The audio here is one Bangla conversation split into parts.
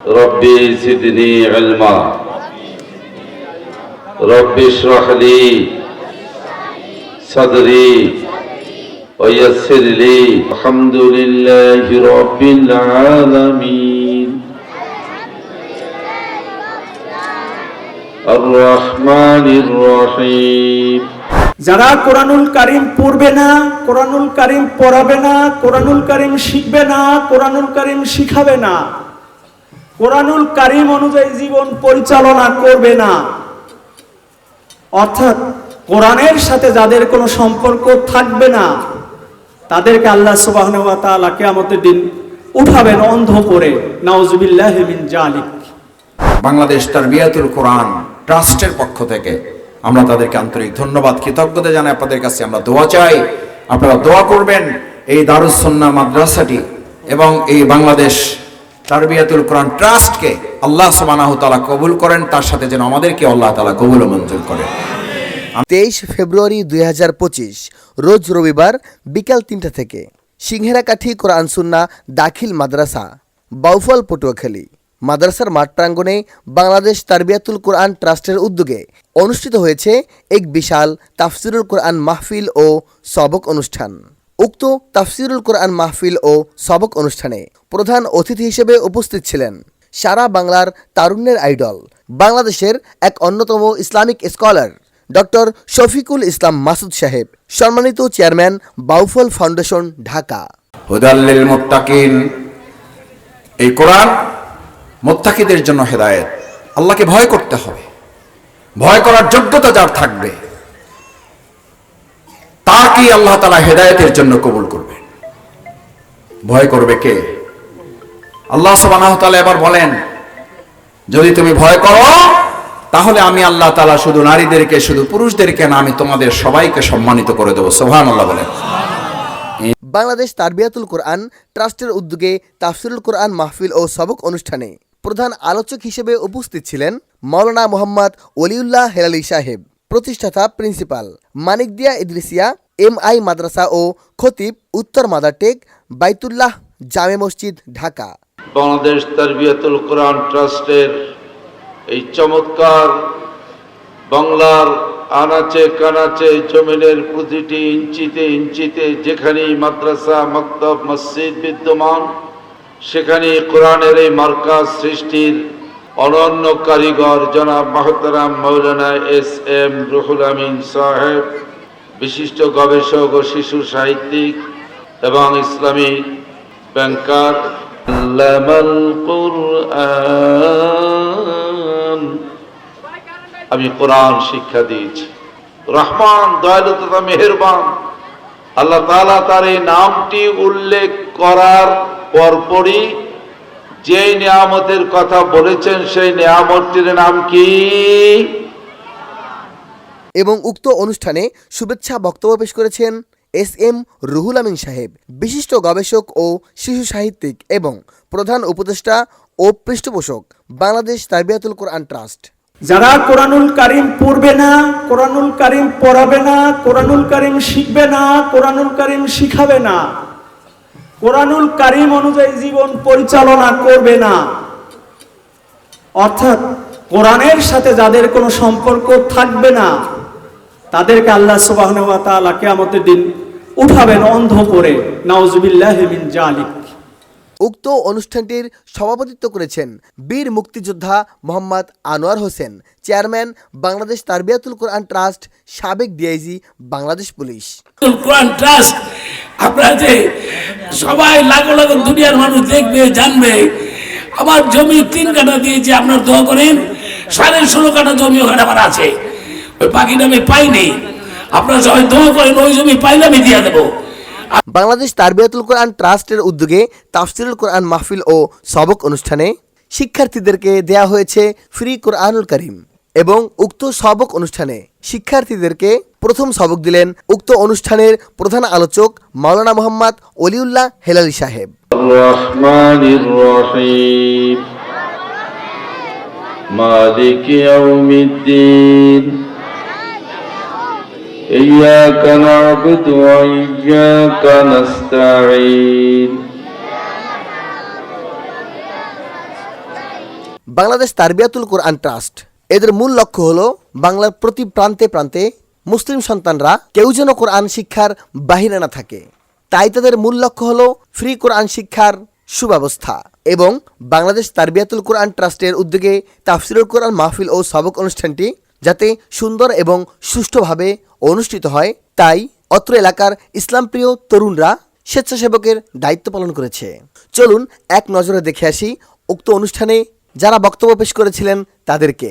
ربي زدني علما رب اشرح لي صدري ويسر لي الحمد لله رب العالمين الرحمن الرحيم যারা কোরআনুল কারিম পড়বে না কোরআনুল কারিম পড়াবে না কোরআনুল কারিম শিখবে না কোরআনুল কারিম শিখাবে না কোরআনুল কারিম অনুযায়ী জীবন পরিচালনা করবে না। অর্থাৎ কোরআনের সাথে যাদের কোনো সম্পর্ক থাকবে না, তাদেরকে আল্লাহ সুবাহ কেয়ামতের দিন উঠাবেন অন্ধ করে। নাউজুবিল্লাহ মিন জালিক বাংলাদেশ তারবিয়াতুল কোরআন ট্রাস্টের পক্ষ থেকে আমরা তাদেরকে আন্তরিক ধন্যবাদ, কৃতজ্ঞতা জানাই আপনাদের কাছে। আমরা দোয়া চাই, আপনারা দোয়া করবেন এই দারুসন্না মাদ্রাসাটি এবং এই বাংলাদেশ তারবিয়াতুল কোরআন ট্রাস্টকে আল্লাহ সুবহানাহু তাআলা কবুল করেন, তার সাথে যেন আমাদেরকে আল্লাহ তাআলা কবুল ও মঞ্জুর করেন তেইশ ফেব্রুয়ারি দুই রোজ রবিবার বিকাল তিনটা থেকে সিংহেরাকাঠি কোরআন সুন্না দাখিল মাদ্রাসা, বাউফল পটুয়াখালী। মাদ্রাসার মাঠ প্রাঙ্গণে বাংলাদেশ তারবিয়াতুল কোরআন ট্রাস্টের উদ্যোগে অনুষ্ঠিত হয়েছে এক বিশাল তাফসিরুল কোরআন মাহফিল ও সবক অনুষ্ঠান। উক্ত তাফসিরুল কোরআন মাহফিল ও সবক অনুষ্ঠানে প্রধান অতিথি হিসেবে উপস্থিত ছিলেন সারা বাংলার তারুণ্যের আইডল, বাংলাদেশের এক অন্যতম Islamic scholar, doctor Shafiqul Islam Masud সাহেব, সম্মানিত চেয়ারম্যান বাউফল ফাউন্ডেশন, ঢাকা। এই কোরআন মোত্তাকিদের জন্য হেদায়েত। আল্লাহকে ভয় করতে হবে। ভয় করার যোগ্যতা যার থাকবে। তাকেই আল্লাহ তালা হেদায়েতের জন্য কবুল করবে। ভয় করবে কে? আল্লাহ সুবহানাহু ওয়া তাআলা এবার বলেন, যদি তুমি ভয় করো, তাহলে আমি আল্লাহ তাআলা শুধু নারীদেরকে, শুধু পুরুষদেরকে না, আমি তোমাদের সবাইকে সম্মানিত করে দেবো। সুবহানাল্লাহ বলেন। বাংলাদেশ তারবিয়াতুল কোরআন ট্রাস্টের উদ্যোগে তাফসিরুল কোরআন মাহফিল ও সবক অনুষ্ঠানে প্রধান আলোচক হিসেবে উপস্থিত ছিলেন মৌলানা মোহাম্মদ ওলিউল্লাহ হেলালি সাহেব, প্রতিষ্ঠাতা principal Manikdia Idrisia M I মাদ্রাসা ও খতিব উত্তর মাদারটেক, বাইতুল্লাহ জামে মসজিদ, ঢাকা। বাংলাদেশ তারবিয়াতুল কোরআন ট্রাস্টের এই চমৎকার বাংলার আনাচে কানাচে জমিনের প্রতিটি ইঞ্চিতে ইঞ্চিতে যেখানেই মাদ্রাসা, মক্তব, মসজিদ বিদ্যমান সেখানে কোরআনের এই মার্কাজ সৃষ্টির অনন্য কারিগর জনাব মাহতারাম মৌলানা এস এম রুহুল আমিন সাহেব। বিশিষ্ট গবেষক ও শিশু সাহিত্যিক এবং ইসলামী ব্যাংকার। আমি কোরআন শিক্ষা দিয়েছি। রহমান, দয়ালু তথা মেহেরবান। আল্লাহ তাআলা তার এই নামটি উল্লেখ করার পরপরই যে নিয়ামতের কথা বলেছেন, সেই নিয়ামতটির নাম কি? এবং উক্ত অনুষ্ঠানে শুভেচ্ছা বক্তব্য পেশ করেছেন এস এম রুহুল আমিন সাহেব, বিশিষ্ট গবেষক ও শিশু সাহিত্যিক এবং প্রধান উপদেষ্টা ও পৃষ্ঠপোষক, বাংলাদেশ তারবিয়াতুল কোরআন ট্রাস্ট। যারা কোরআনুল কারিম পড়বে না, কোরআনুল কারিম পড়াবে না, কোরআনুল কারিম শিখবে না, কোরআনুল কারিম শিখাবে না, কোরআনুল কারিম অনুযায়ী জীবন পরিচালনা করবে না। অর্থাৎ কোরআনের সাথে যাদের কোনো সম্পর্ক থাকবে না তাদেরকে আল্লাহ সুবাহ কেয়ামতের দিন উঠাবেন অন্ধ করে। নাউজুবিল্লাহ জালিক উক্ত অনুষ্ঠানটির সভাপতিত্ব করেছেন বীর মুক্তিযোদ্ধা মোহাম্মদ আনোয়ার হোসেন চেয়ারম্যান বাংলাদেশ তারবিয়াতুল কোরআন ট্রাস্ট সাবেক DIG Bangladesh police. Quran trust আপনারা যে সবাই লাগো লাগো দুনিয়ার মানুষ দেখবে জানবে আমার জমি তিন কাঠা দিয়েছে আপনার দোয়া করেন সাড়ে ষোলো কাটা জমি ওখানে আমার আছে। বাংলাদেশ তারবিয়াতুল কোরআন ট্রাস্টের উদ্যোগে তাফসিরুল কোরআন মাহফিল ও সবক অনুষ্ঠানে শিক্ষার্থীদেরকে দেয়া হয়েছে ফ্রি কোরআনুল করিম এবং উক্ত সবক অনুষ্ঠানে শিক্ষার্থীদেরকে প্রথম সবক দিলেন উক্ত অনুষ্ঠানের প্রধান আলোচক মাওলানা মোহাম্মদ অলিউল্লাহ হেলালি সাহেব। মালিক ইয়াউমিদ্দিন। إياك نعبد وإياك نستعين বাংলাদেশ তারবিয়াতুল কোরআন ট্রাস্ট এদের মূল লক্ষ্য হলো বাংলার প্রতি প্রান্তে প্রান্তে মুসলিম সন্তানরা কেউ যেন কোরআন শিক্ষার বাহিরে না থাকে তাই তাদের মূল লক্ষ্য হলো ফ্রি কোরআন শিক্ষার সুব্যবস্থা এবং বাংলাদেশ তারবিয়াতুল কোরআন ট্রাস্টের উদ্যোগে তাফসিরুল কোরআন মাহফিল ও সবক অনুষ্ঠানটি যাতে সুন্দর এবং সুষ্ঠুভাবে অনুষ্ঠিত হয়। তাই অত্র এলাকার ইসলামপ্রিয় তরুণরা স্বেচ্ছাসেবকের দায়িত্ব পালন করেছে। চলুন এক নজরে দেখে আসি উক্ত অনুষ্ঠানে যারা বক্তব্য পেশ করেছিলেন তাদেরকে।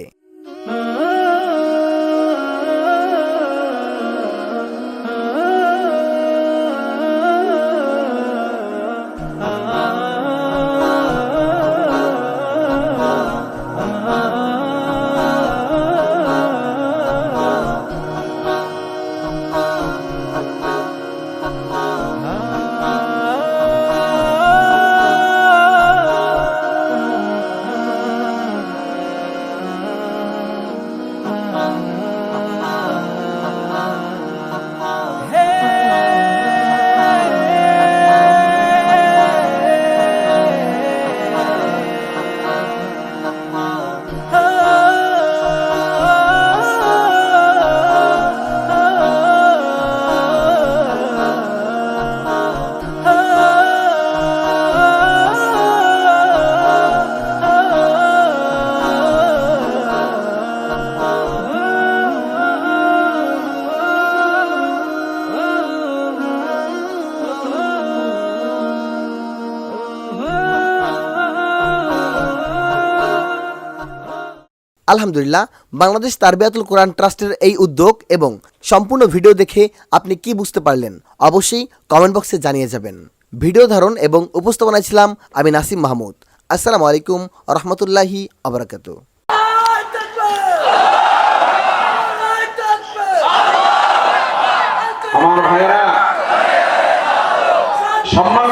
আলহামদুলিল্লাহ, বাংলাদেশ তারবিয়াতুল কোরআন ট্রাস্টের এই উদ্যোগ এবং সম্পূর্ণ ভিডিও দেখে আপনি কি বুঝতে পারলেন, অবশ্যই কমেন্ট বক্সে জানিয়ে যাবেন। ভিডিও ধারণ এবং উপস্থাপনায় ছিলাম আমি নাসিম মাহমুদ। আসসালামু আলাইকুম রহমতুল্লাহি আবরাকাতু। সম্মান